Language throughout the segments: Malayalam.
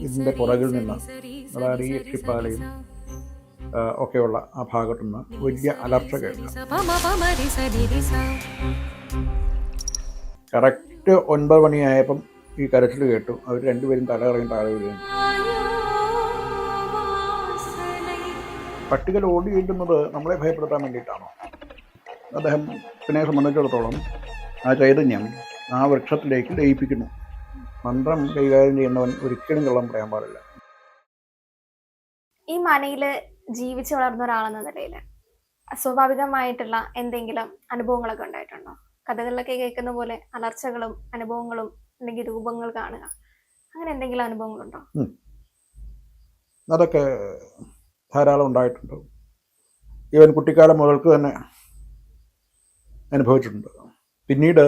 ഇതിന്റെ പുറകിൽ നിന്ന് അതായത് ഈ എക്ഷിപ്പാലയും ആ, ഒക്കെയുള്ള ആ ഭാഗത്തുനിന്ന് വലിയ അലർച്ച കേൾക്കാം. കറക്റ്റ് ഒൻപത് മണിയായപ്പം ഈ കരച്ചിൽ കേട്ടു. അവർ രണ്ടുപേരും തല കറങ്ങി താഴെ വീഴുകയും പട്ടികൾ ഓടി കിട്ടുന്നത് നമ്മളെ ഭയപ്പെടുത്താൻ വേണ്ടിയിട്ടാണോ? അദ്ദേഹം പിന്നെ സംബന്ധിച്ചിടത്തോളം ആ ചൈതന്യം ആ വൃക്ഷത്തിലേക്ക് ലയിപ്പിക്കുന്നു. മന്ത്രം കൈകാര്യം ചെയ്യുന്നവൻ ഒരിക്കലും കള്ളം പറയാൻ പാടില്ല. ഈ മനയിൽ ജീവിച്ചു വളർന്ന ഒരാളെന്ന നിലയിൽ സ്വാഭാവികമായിട്ടുള്ള എന്തെങ്കിലും അനുഭവങ്ങളൊക്കെ ഉണ്ടായിട്ടുണ്ടോ? കഥകളിലൊക്കെ കേൾക്കുന്ന പോലെ അലർച്ചകളും അനുഭവങ്ങളും അല്ലെങ്കിൽ രൂപങ്ങൾ കാണുക. അങ്ങനെ എന്തെങ്കിലും അനുഭവങ്ങളുണ്ടോ? അതൊക്കെ ധാരാളം ഉണ്ടായിട്ടുണ്ട്. ഈവൻ കുട്ടിക്കാലം മുതൽക്ക് തന്നെ അനുഭവിച്ചിട്ടുണ്ട്. പിന്നീട്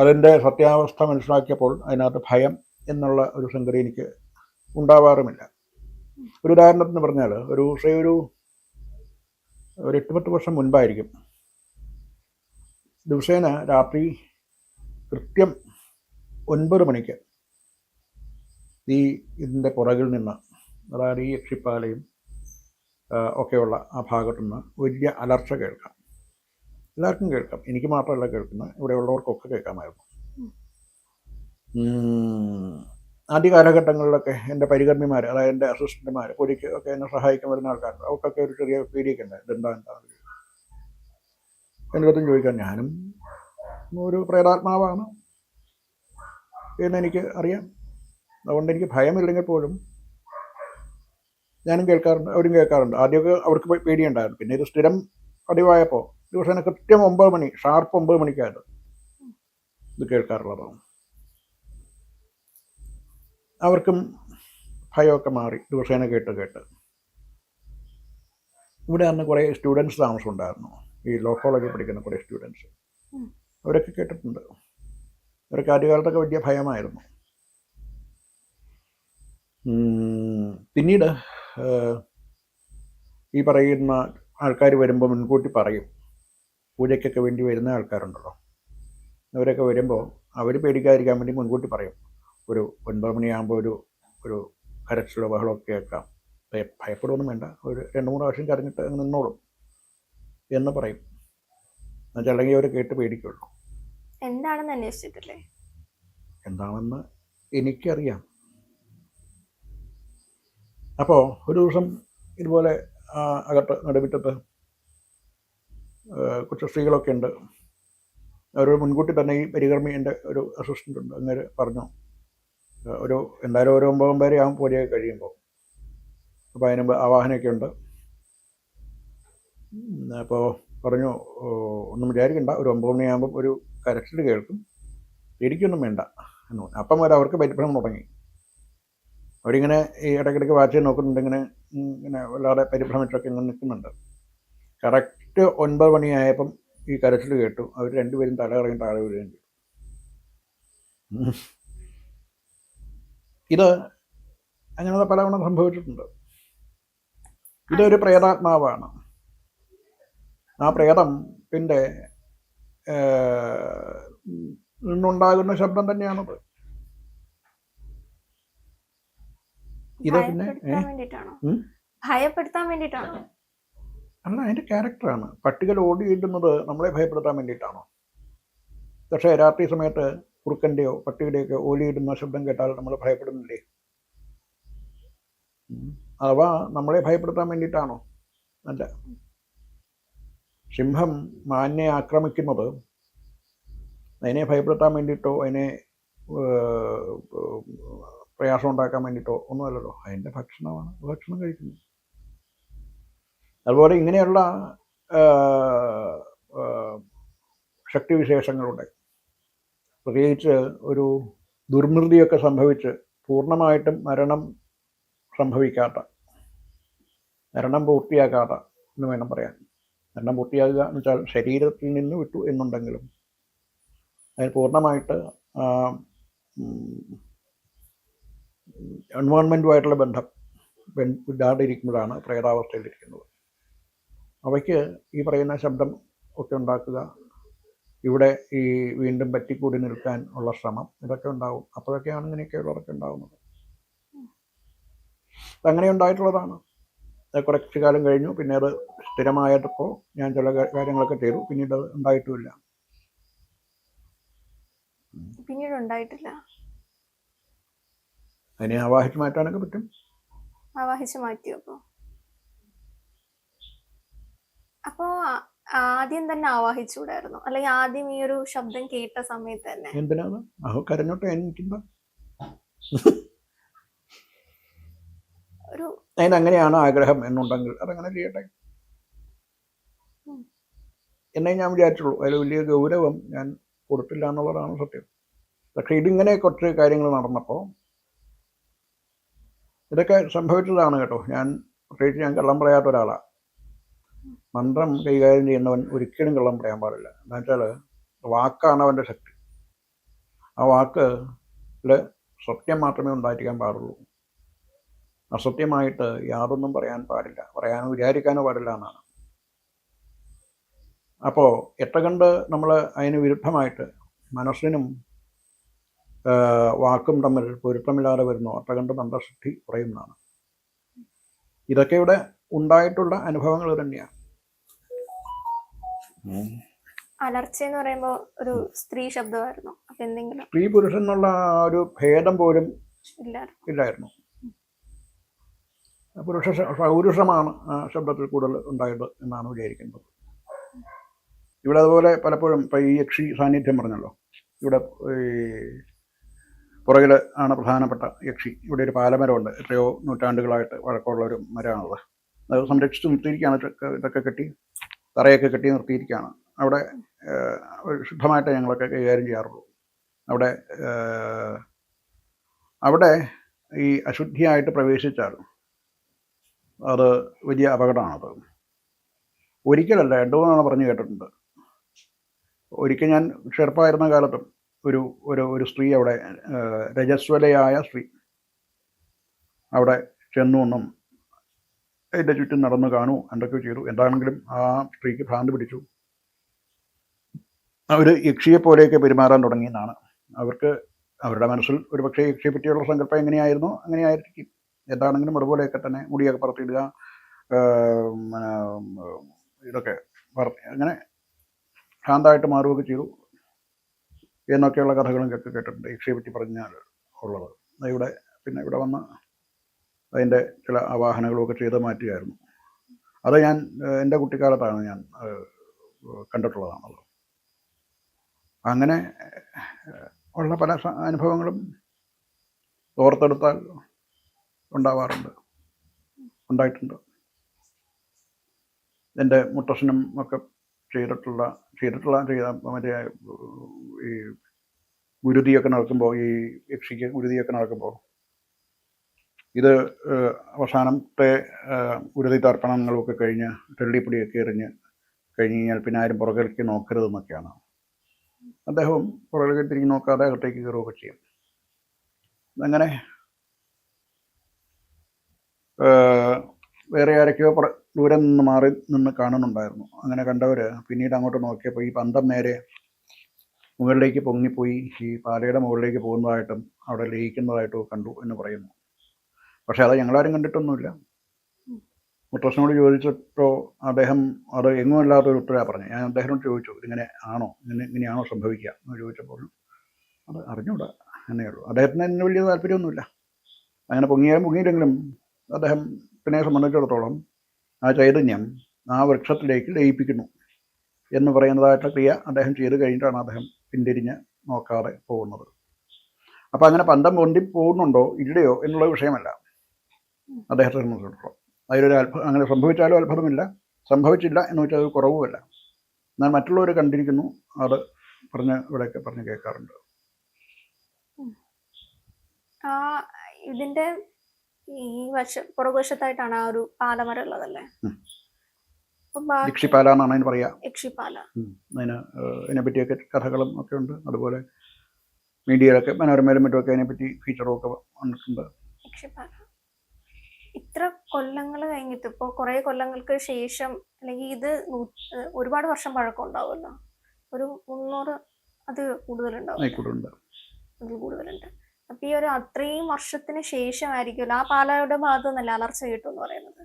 അതിന്റെ സത്യാവസ്ഥ മനസ്സിലാക്കിയപ്പോൾ അതിനകത്ത് ഭയം എന്നുള്ള ഒരു സംഗതി എനിക്ക് ഉണ്ടാവാറുമില്ല. ഒരു ഉദാഹരണത്തിന് പറഞ്ഞാൽ ഒരു പക്ഷേ ഒരു ഒരു എട്ട് പത്ത് വർഷം മുൻപായിരിക്കും. ദിവസേന രാത്രി കൃത്യം ഒൻപത് മണിക്ക് ഈ ഇതിന്റെ പുറകിൽ നിന്ന് അതായത് ഈ യക്ഷിപ്പാലയും ഒക്കെയുള്ള ആ ഭാഗത്തുനിന്ന് വലിയ അലർച്ച കേൾക്കാം. എല്ലാവർക്കും കേൾക്കാം. എനിക്ക് മാത്രമല്ല കേൾക്കുന്നത്. ഇവിടെയുള്ളവർക്കൊക്കെ കേൾക്കാമായിരുന്നു. ആദ്യ കാലഘട്ടങ്ങളിലൊക്കെ എന്റെ പരികർമ്മിമാർ അതായത് എന്റെ അസിസ്റ്റന്റുമാർ പൊരിക്ക് ഒക്കെ എന്നെ സഹായിക്കാൻ വരുന്ന ആൾക്കാർ അവർക്കൊക്കെ ഒരു ചെറിയ പേടിയൊക്കെ ഉണ്ട്. ഇതെന്താ എന്താ എന്നിടത്തും ചോദിക്കാം ഞാനും ഒരു പ്രേതാത്മാവാണ്. എന്നെനിക്ക് അറിയാം. അതുകൊണ്ട് എനിക്ക് ഭയമില്ലെങ്കിൽ പോലും ഞാനും കേൾക്കാറുണ്ട് അവരും കേൾക്കാറുണ്ട്. ആദ്യമൊക്കെ അവർക്ക് പേടിയുണ്ടായിരുന്നു. പിന്നെ ഇത് സ്ഥിരം പതിവായപ്പോൾ ദിവസേന കൃത്യം ഒമ്പത് മണി ഷാർപ്പ് ഒമ്പത് മണിക്കായിട്ട് ഇത് കേൾക്കാറുള്ളതാണ്. അവർക്കും ഭയമൊക്കെ മാറി ദിവസേന കേട്ട് കേട്ട്. ഇവിടെ അന്ന് കുറേ സ്റ്റുഡൻസ് താമസം ഉണ്ടായിരുന്നു ഈ ലോ കോളേജിൽ പഠിക്കുന്ന കുറേ സ്റ്റുഡൻസ് അവരൊക്കെ കേട്ടിട്ടുണ്ട്. അവരൊക്കെ ആദ്യകാലത്തൊക്കെ വലിയ ഭയമായിരുന്നു. പിന്നീട് ഈ പറയുന്ന ആൾക്കാർ വരുമ്പോൾ മുൻകൂട്ടി പറയും. പൂജയ്ക്കൊക്കെ വേണ്ടി വരുന്ന ആൾക്കാരുണ്ടല്ലോ. അവരൊക്കെ വരുമ്പോൾ അവർ പേടിക്കാതിരിക്കാൻ വേണ്ടി മുൻകൂട്ടി പറയും. ഒരു ഒൻപത് മണിയാകുമ്പോൾ ഒരു ഒരു കരച്ചിലോ ബഹളമൊക്കെ കേൾക്കാം. ഭയ- ഭയപ്പെടുകയൊന്നും വേണ്ട. ഒരു രണ്ട് മൂന്ന് പ്രാവശ്യം കരഞ്ഞിട്ട് അങ്ങ് നിന്നോളും എന്ന് പറയും. എന്നുവെച്ചാൽ അല്ലെങ്കിൽ അവർ കേട്ട് പേടിക്കുള്ളൂ. എന്താണെന്ന് അന്വേഷിച്ചിട്ടില്ലേ? എന്താണെന്ന് എനിക്കറിയാം. അപ്പോൾ ഒരു ദിവസം ഇതുപോലെ അകത്ത് കുറച്ച് സ്ത്രീകളൊക്കെ ഉണ്ട്. അവർ മുൻകൂട്ടി തന്നെ ഈ പരികർമ്മി എന്റെ ഒരു അസിസ്റ്റന്റ് ഉണ്ട്. അങ്ങനെ പറഞ്ഞു ഒരു എന്തായാലും ഒരു ഒമ്പത് ഒമ്പതര ആകും പോലെയൊക്കെ കഴിയുമ്പോൾ. അപ്പോൾ അതിന് ആവാഹനമൊക്കെ ഉണ്ട്. അപ്പോൾ പറഞ്ഞു ഒന്നും വിചാരിക്കണ്ട. ഒരു ഒമ്പത് മണിയാകുമ്പം ഒരു കരച്ചിൽ കേൾക്കും. പേടിക്കൊന്നും വേണ്ട. എന്ന് പറഞ്ഞു. അപ്പം വരെ അവർക്ക് പരിഭ്രമം തുടങ്ങി. അവരിങ്ങനെ ഈ ഇടയ്ക്കിടയ്ക്ക് വാച്ച് നോക്കുന്നുണ്ട്. ഇങ്ങനെ ഇങ്ങനെ വല്ലാതെ പരിഭ്രമിച്ചൊക്കെ ഇങ്ങനെ നിൽക്കുന്നുണ്ട്. കറക്റ്റ് ഒൻപത് മണിയായപ്പം ഈ കരച്ചിൽ കേട്ടു. അവർ രണ്ടുപേരും തല കറങ്ങി താഴെ വീഴുകയും ചെയ്തു. ഇത് അങ്ങനെ പലവണ്ണം സംഭവിച്ചിട്ടുണ്ട്. ഇതൊരു പ്രേതാത്മാവാണ്. ആ പ്രേതം പിന്നെ നിന്നുണ്ടാകുന്ന ശബ്ദം തന്നെയാണത്. ഇത് പിന്നെ ഭയപ്പെടുത്താൻ വേണ്ടിയിട്ടാണോ? അല്ല അതിന്റെ ക്യാരക്ടറാണ് പട്ടികൾ ഓടി ഇടുന്നത് നമ്മളെ ഭയപ്പെടുത്താൻ വേണ്ടിയിട്ടാണോ? പക്ഷേ രാത്രി സമയത്ത് കുറുക്കന്റെയോ പട്ടിയുടെയൊക്കെ ഓടിയിടുന്ന ശബ്ദം കേട്ടാൽ നമ്മൾ ഭയപ്പെടുന്നില്ലേ? അവ നമ്മളെ ഭയപ്പെടുത്താൻ വേണ്ടിയിട്ടാണോ? അല്ല. സിംഹം മാന്യെ ആക്രമിക്കുന്നത് അതിനെ ഭയപ്പെടുത്താൻ വേണ്ടിയിട്ടോ അതിനെ പ്രയാസം ഉണ്ടാക്കാൻ വേണ്ടിയിട്ടോ ഒന്നുമല്ലല്ലോ. അതിന്റെ ഭക്ഷണമാണ് ഭക്ഷണം കഴിക്കുന്നു അതുപോലെ ഇങ്ങനെയുള്ള ശക്തിവിശേഷങ്ങളുണ്ട് പ്രത്യേകിച്ച് ഒരു ദുർമൃതിയൊക്കെ സംഭവിച്ച് പൂർണമായിട്ടും മരണം സംഭവിക്കാത്ത മരണം പൂർത്തിയാക്കാത്ത എന്ന് വേണം പറയാൻ മരണം പൂർത്തിയാകുക എന്ന് വെച്ചാൽ ശരീരത്തിൽ നിന്ന് വിട്ടു എന്നുണ്ടെങ്കിലും അതിന് പൂർണമായിട്ട് എൻവയോൺമെന്റുമായിട്ടുള്ള ബന്ധം ഇല്ലാണ്ടിരിക്കുമ്പോഴാണ് പ്രേതാവസ്ഥയിലിരിക്കുന്നത് അവയ്ക്ക് ഈ പറയുന്ന ശബ്ദം ഒക്കെ ഉണ്ടാക്കുക. ഇവിടെ ഈ വീണ്ടും പറ്റിക്കൂടി നിൽക്കാൻ ഉള്ള ശ്രമം ഇതൊക്കെ ഉണ്ടാവും. അപ്പോഴൊക്കെയാണ് ഇങ്ങനെയൊക്കെയുള്ളതൊക്കെ ഉണ്ടാകുന്നത് അങ്ങനെ ഉണ്ടായിട്ടുള്ളതാണ്. കുറച്ച് കാലം കഴിഞ്ഞു. പിന്നെ അത് സ്ഥിരമായപ്പോൾ ഞാൻ ചില കാര്യങ്ങളൊക്കെ ചെയ്തു. പിന്നീട് അത് ഉണ്ടായിട്ടുമില്ല. പിന്നീട് ഉണ്ടായിട്ടില്ല. അതിനെ ആവാഹിച്ച് മാറ്റാനൊക്കെ പറ്റും. ആവാഹിച്ച് മാറ്റി അപ്പോ ആദ്യം തന്നെ ആവാഹിച്ചൂടായിരുന്നു അല്ലെങ്കിൽ ആദ്യം ഈ ഒരു ശബ്ദം കേട്ട സമയത്ത് തന്നെ? എന്തിനാണ് അഹോ കരഞ്ഞോട്ടെ ഒരു അതിന് അങ്ങനെയാണ് ആഗ്രഹം എന്നുണ്ടെങ്കിൽ അതങ്ങനെ ചെയ്യട്ടെ. എന്നേ ഞാൻ വിചാരിച്ചുള്ളൂ. അതിൽ വലിയ ഗൗരവം ഞാൻ കൊടുത്തില്ല എന്നുള്ളതാണ് സത്യം. പക്ഷെ ഇതിങ്ങനെ കുറച്ച് കാര്യങ്ങൾ നടന്നപ്പോൾ ഇതൊക്കെ സംഭവിച്ചതാണ് കേട്ടോ. ഞാൻ പ്രത്യേകിച്ച് ഞാൻ കള്ളം പറയാത്ത ഒരാളാണ് മന്ത്രം കൈകാര്യം ചെയ്യുന്നവൻ ഒരിക്കലും കള്ളം പറയാൻ പാടില്ല. എന്താ വെച്ചാൽ വാക്കാണ് അവന്റെ ശക്തി. ആ വാക്ക് സത്യം മാത്രമേ ഉണ്ടായിരിക്കാൻ പാടുള്ളൂ. അസത്യമായിട്ട് യാതൊന്നും പറയാൻ പാടില്ല. പറയാനോ വിചാരിക്കാനോ പാടില്ല എന്നാണ്. അപ്പോൾ എത്ര കണ്ട് നമ്മൾ അതിന് വിരുദ്ധമായിട്ട് മനസ്സിനും വാക്കും തമ്മിൽ പൊരുത്തമില്ലാതെ വരുന്നു. അത്ര കണ്ട് മന്ത്രശുദ്ധി കുറയുന്നതാണ്. ഇതൊക്കെ ഇവിടെ ഉണ്ടായിട്ടുള്ള അനുഭവങ്ങൾ തന്നെയാണ്. അലർച്ച എന്ന് പറയുമ്പോൾ ഒരു സ്ത്രീ ശബ്ദമായിരുന്നു. അപ്പൊ എന്തെങ്കിലും സ്ത്രീ പുരുഷൻ എന്നുള്ള ഒരു ഭേദം പോലും ഇല്ലായിരുന്നു. പുരുഷ പൗരുഷമാണ് ആ ശബ്ദത്തിൽ കൂടുതൽ ഉണ്ടായത് എന്നാണ് വിചാരിക്കുന്നത്. ഇവിടെ അതുപോലെ പലപ്പോഴും ഇപ്പം ഈ യക്ഷി സാന്നിധ്യം പറഞ്ഞല്ലോ. ഇവിടെ ഈ പുറകിൽ ആണ് പ്രധാനപ്പെട്ട യക്ഷി. ഇവിടെ ഒരു പാലമരമുണ്ട്. എത്രയോ നൂറ്റാണ്ടുകളായിട്ട് വഴക്കമുള്ള ഒരു മരമാണത്. അത് സംരക്ഷിച്ച് നിർത്തിയിരിക്കുകയാണ്. ഇതൊക്കെ കെട്ടി തറയൊക്കെ കെട്ടി നിർത്തിയിരിക്കുകയാണ്. അവിടെ ശുദ്ധമായിട്ട് ഞങ്ങളൊക്കെ കൈകാര്യം ചെയ്യാറുള്ളൂ. അവിടെ അവിടെ ഈ അശുദ്ധിയായിട്ട് പ്രവേശിച്ചാൽ അത് വലിയ അപകടമാണത്. ഒരിക്കലല്ല രണ്ടു മൂന്നാണ് പറഞ്ഞു കേട്ടിട്ടുണ്ട്. ഒരിക്കൽ ഞാൻ ചെറുപ്പമായിരുന്ന കാലത്തും ഒരു ഒരു ഒരു സ്ത്രീ അവിടെ രജസ്വലയായ സ്ത്രീ അവിടെ ചെന്നു അതിന്റെ ചുറ്റും നടന്നു കാണൂ എന്തൊക്കെ ചെയ്തു. എന്താണെങ്കിലും ആ സ്ത്രീക്ക് ഭ്രാന്ത് പിടിച്ചു. അവർ യക്ഷിയെ പോലെയൊക്കെ പെരുമാറാൻ തുടങ്ങിയെന്നാണ് അവർക്ക് അവരുടെ മനസ്സിൽ ഒരു പക്ഷേ യക്ഷിയെ പറ്റിയുള്ള സങ്കല്പം എങ്ങനെയായിരുന്നു? അങ്ങനെയായിരിക്കും. എന്താണെങ്കിലും അതുപോലെയൊക്കെ തന്നെ മുടിയൊക്കെ പറത്തിയിടുക ഇതൊക്കെ പറത്തി അങ്ങനെ ശാന്തമായിട്ട് മാറുകയൊക്കെ ചെയ്തു എന്നൊക്കെയുള്ള കഥകളും ഒക്കെ കേട്ടിട്ടുണ്ട് യക്ഷിയെ പറ്റി പറഞ്ഞാൽ ഉള്ളത്. ഇവിടെ പിന്നെ ഇവിടെ വന്ന് അതിന്റെ ചില ആവാഹനങ്ങളുമൊക്കെ ചെയ്ത് മാറ്റുകയായിരുന്നു. അത് ഞാൻ എന്റെ കുട്ടിക്കാലത്താണ് ഞാൻ കണ്ടിട്ടുള്ളതാണല്ലോ അങ്ങനെ ഉള്ള പല അനുഭവങ്ങളും ഓർത്തെടുത്താൽ ഉണ്ടാവാറുണ്ട്. ഉണ്ടായിട്ടുണ്ട്. എന്റെ മുത്തശ്ശനും ഒക്കെ ചെയ്തിട്ടുള്ള ചെയ്തിട്ടുള്ള ചെയ്ത മറ്റേ ഈ ഗുരുതിയൊക്കെ നടക്കുമ്പോൾ ഈ യക്ഷിക്ക് ഗുരുതിയൊക്കെ നടക്കുമ്പോൾ ഇത് അവസാനത്തെ ഉരുതി തർപ്പണങ്ങളൊക്കെ കഴിഞ്ഞ് തെള്ളിപ്പൊടിയൊക്കെ എറിഞ്ഞ് കഴിഞ്ഞ് കഴിഞ്ഞാൽ പിന്നെ ആരും പുറകിലേക്ക് നോക്കരുതെന്നൊക്കെയാണ്. അദ്ദേഹം പുറകിലേക്ക് തിരിഞ്ഞ് നോക്കാതെ അകത്തേക്ക് കയറുകയൊക്കെ ചെയ്യും. അങ്ങനെ വേറെ ആരൊക്കെയോ പുറ ദൂരെ നിന്ന് മാറി നിന്ന് കാണുന്നുണ്ടായിരുന്നു. അങ്ങനെ കണ്ടവർ പിന്നീട് അങ്ങോട്ട് നോക്കിയപ്പോൾ ഈ പന്തം നേരെ മുകളിലേക്ക് പൊങ്ങിപ്പോയി. ഈ പാലയുടെ മുകളിലേക്ക് പോകുന്നതായിട്ടും അവിടെ ലയിക്കുന്നതായിട്ടും കണ്ടു എന്ന് പറയുന്നു. പക്ഷെ അത് ഞങ്ങളാരും കണ്ടിട്ടൊന്നുമില്ല. മുത്തശ്ശനോട് ചോദിച്ചിട്ടോ അദ്ദേഹം അത് എങ്ങും അല്ലാത്തൊരു ഉത്തരവാണ് പറഞ്ഞു. ഞാൻ അദ്ദേഹത്തോട് ചോദിച്ചു ഇതിങ്ങനെ ആണോ? ഇങ്ങനെ ഇങ്ങനെയാണോ സംഭവിക്കുക? എന്ന് ചോദിച്ചപ്പോൾ അത് അറിഞ്ഞൂടാ എന്നേ ഉള്ളൂ. അദ്ദേഹത്തിന് എന്നെ വലിയ താല്പര്യമൊന്നുമില്ല. അങ്ങനെ പൊങ്ങിയാലും പൊങ്ങിയില്ലെങ്കിലും അദ്ദേഹം പിന്നെ സംബന്ധിച്ചിടത്തോളം ആ ചൈതന്യം ആ വൃക്ഷത്തിലേക്ക് ലയിപ്പിക്കുന്നു എന്ന് പറയുന്നതായിട്ടുള്ള ക്രിയ അദ്ദേഹം ചെയ്ത് കഴിഞ്ഞിട്ടാണ് അദ്ദേഹം പിന്തിരിഞ്ഞ് നോക്കാതെ പോകുന്നത്. അപ്പോൾ അങ്ങനെ പന്തം പൊന്തി പോകുന്നുണ്ടോ? ഇല്ലയോ എന്നുള്ള വിഷയമല്ല. അദ്ദേഹത്തെ സംബന്ധിച്ചിടത്തോളം. അതിലൊരു അത്ഭുതം അങ്ങനെ സംഭവിച്ചാലും അത്ഭുതമില്ല. സംഭവിച്ചില്ല എന്ന് വെച്ചാൽ അത് കുറവുമല്ല. എന്നാൽ മറ്റുള്ളവർ കണ്ടിരിക്കുന്നു. അത് പറഞ്ഞ് ഇവിടെയൊക്കെ പറഞ്ഞ് കേൾക്കാറുണ്ട്. ഇതിന്റെ ഈ വശ പുറകുവശത്തായിട്ടാണ് ആ ഒരു പാലമര ഉള്ളതല്ലേ? യക്ഷിപ്പാല എന്നാണ് അതിന് പറയാ. യക്ഷിപ്പാല. അതിന് അതിനെ പറ്റിയൊക്കെ കഥകളും ഒക്കെ ഉണ്ട്. അതുപോലെ മീഡിയയിലൊക്കെ മനോരമയിലും മറ്റുമൊക്കെ അതിനെപ്പറ്റി ഫീച്ചറും ഒക്കെ വന്നിട്ടുണ്ട്. യക്ഷിപ്പാല. ഇത്ര കൊല്ലങ്ങൾ കഴിഞ്ഞിട്ട് ഇപ്പോൾ കുറെ കൊല്ലങ്ങൾക്ക് ശേഷം അല്ലെങ്കിൽ ഇത് ഒരുപാട് വർഷം പഴക്കം ഉണ്ടാവുമല്ലോ? ഒരു മുന്നൂറ് അത് കൂടുതലുണ്ടാവും അത് അതിൽ കൂടുതലുണ്ട്. അപ്പൊ ഈ ഒരു അത്രയും വർഷത്തിന് ശേഷമായിരിക്കുമല്ലോ ആ പാലയുടെ ഭാഗത്തു നിന്നല്ല അലർച്ച കിട്ടും എന്ന് പറയുന്നത്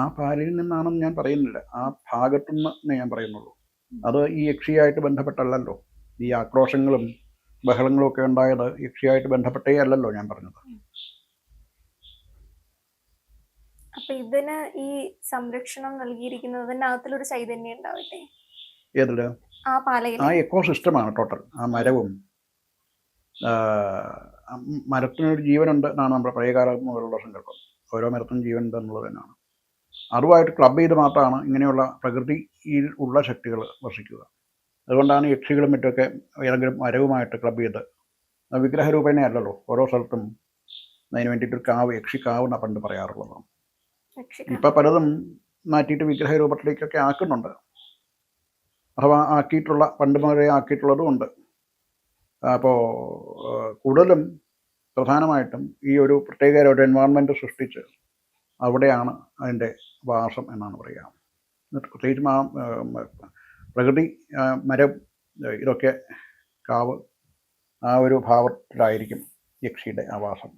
ആ പാലിൽ നിന്നാണെന്ന് ഞാൻ പറയുന്നില്ല ആ ഭാഗത്തു നിന്ന് ഞാൻ പറയുന്നുള്ളൂ. അത് ഈ യക്ഷിയായിട്ട് ബന്ധപ്പെട്ടല്ലല്ലോ. ഈ ആക്രോശങ്ങളും ബഹളങ്ങളും ഒക്കെ ഉണ്ടായത് യക്ഷിയായിട്ട് ബന്ധപ്പെട്ടേ അല്ലല്ലോ ഞാൻ പറഞ്ഞത്. അപ്പൊ ഇതിന് ഈ സംരക്ഷണം നൽകിയിരിക്കുന്നതിന്റെ ഒരു ചൈതന്യം ഉണ്ടാവട്ടെ? ഏതിൽ? ആ പാലയിൽ ആ എക്കോ സിസ്റ്റമാണ് ടോട്ടൽ. ആ മരവും. മരത്തിനൊരു ജീവനുണ്ട് എന്നാണ് നമ്മുടെ പഴയകാലം മുതലുള്ള സങ്കല്പം. ഓരോ മരത്തിനും ജീവനുണ്ട് എന്നുള്ളത് തന്നെയാണ്. അതുമായിട്ട് ക്ലബ് ചെയ്ത് മാത്രമാണ് ഇങ്ങനെയുള്ള പ്രകൃതിയിൽ ഉള്ള ശക്തികൾ വർഷിക്കുക. അതുകൊണ്ടാണ് യക്ഷികളും മറ്റുമൊക്കെ ഏതെങ്കിലും മരവുമായിട്ട് ക്ലബ് ചെയ്ത്. അത് വിഗ്രഹരൂപേണ അല്ലല്ലോ ഓരോ സ്ഥലത്തും അതിന് വേണ്ടിയിട്ടൊരു കാവ് യക്ഷി കാവ് എന്നാണ് പണ്ട് പറയാറുള്ളത്. രക്ഷിക്കാൻ ഇപ്പം പലതും മാറ്റിയിട്ട് വിഗ്രഹ രൂപത്തിലേക്കൊക്കെ ആക്കുന്നുണ്ട്. അഥവാ ആക്കിയിട്ടുള്ള പണ്ട് മുതലേ ആക്കിയിട്ടുള്ളതും ഉണ്ട്. അപ്പോൾ കൂടുതലും പ്രധാനമായിട്ടും ഈ ഒരു പ്രത്യേക ഒരു എൻവയോൺമെന്റ് സൃഷ്ടിച്ച് അവിടെയാണ് അതിന്റെ വാസം എന്നാണ് പറയുക. പ്രത്യേകിച്ചും ആ, പ്രകൃതി മരം ഇതൊക്കെ കാവ് ആ ഒരു ഭാവത്തിലായിരിക്കും യക്ഷിയുടെ ആവാസം